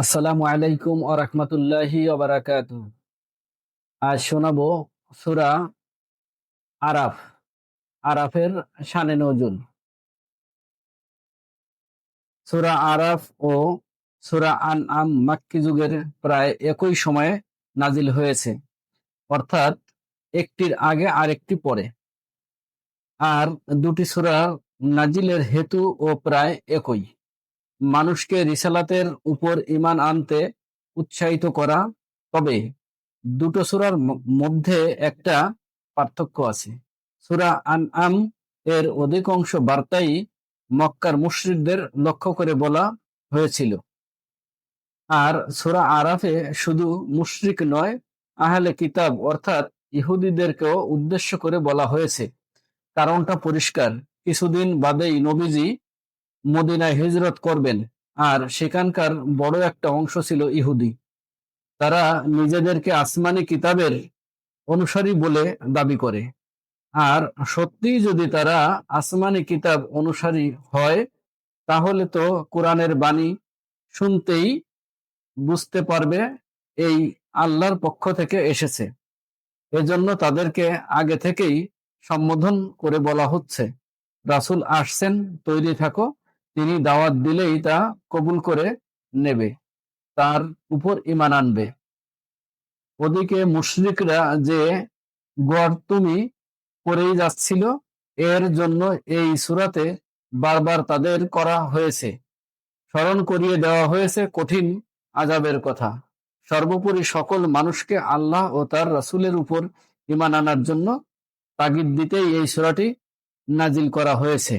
আসসালামু আলাইকুম ও রহমতুল্লাহি ওবারাকাত আজ শোনাবো সুরা আরাফ, আরাফের শানে নজুল। সুরা আরাফ ও সুরা আন আম মাক্কি যুগের প্রায় একই সময়ে নাজিল হয়েছে, অর্থাৎ একটির আগে আরেকটি পরে। আর দুটি সুরা নাজিলের হেতু ও প্রায় একই। মানুষকে রিসালাতের উপর ইমান আনতে উৎসাহিত করা, তবে দুটো সুরার মধ্যে একটা পার্থক্য আছে। সুরা আন আম এর অধিকাংশ বার্তাই মক্কার মুশ্রিকদের লক্ষ্য করে বলা হয়েছিল। আর সুরা আরাফে শুধু মুশরিক নয়, আহলে কিতাব অর্থাৎ ইহুদিদেরকেও উদ্দেশ্য করে বলা হয়েছে। কারণটা পরিষ্কার। কিছুদিন বাদেই নবীজি মদিনায় হিজরত করবেন। আর সেখানকার বড় একটা অংশ ছিল ইহুদি। তারা নিজেদেরকে আসমানি কিতাবের অনুসারী বলে দাবি করে। আর সত্যি যদি তারা আসমানি কিতাব অনুসারী হয়, তাহলে তো কোরআনের বাণী শুনতেই বুঝতে পারবে এই আল্লাহর পক্ষ থেকে এসেছে। এজন্য তাদেরকে আগে থেকেই সম্বোধন করে বলা হচ্ছে। রাসূল আসছেন, তৈরি থাকো। তিনি দাওয়াত দিলেই তা কবুল করে নেবে, তার উপর ইমান আনবে। ওদিকে মুশরিকরা যে গর্তুমি করেই যাচ্ছিল, এর জন্য এই সুরাতে বারবার তাদের করা হয়েছে। স্মরণ করিয়ে দেওয়া হয়েছে কঠিন আজাবের কথা। সর্বোপরি সকল মানুষকে আল্লাহ ও তার রাসূলের উপর ইমান আনার জন্য তাগিদ দিতেই এই সূরাটি নাজিল করা হয়েছে।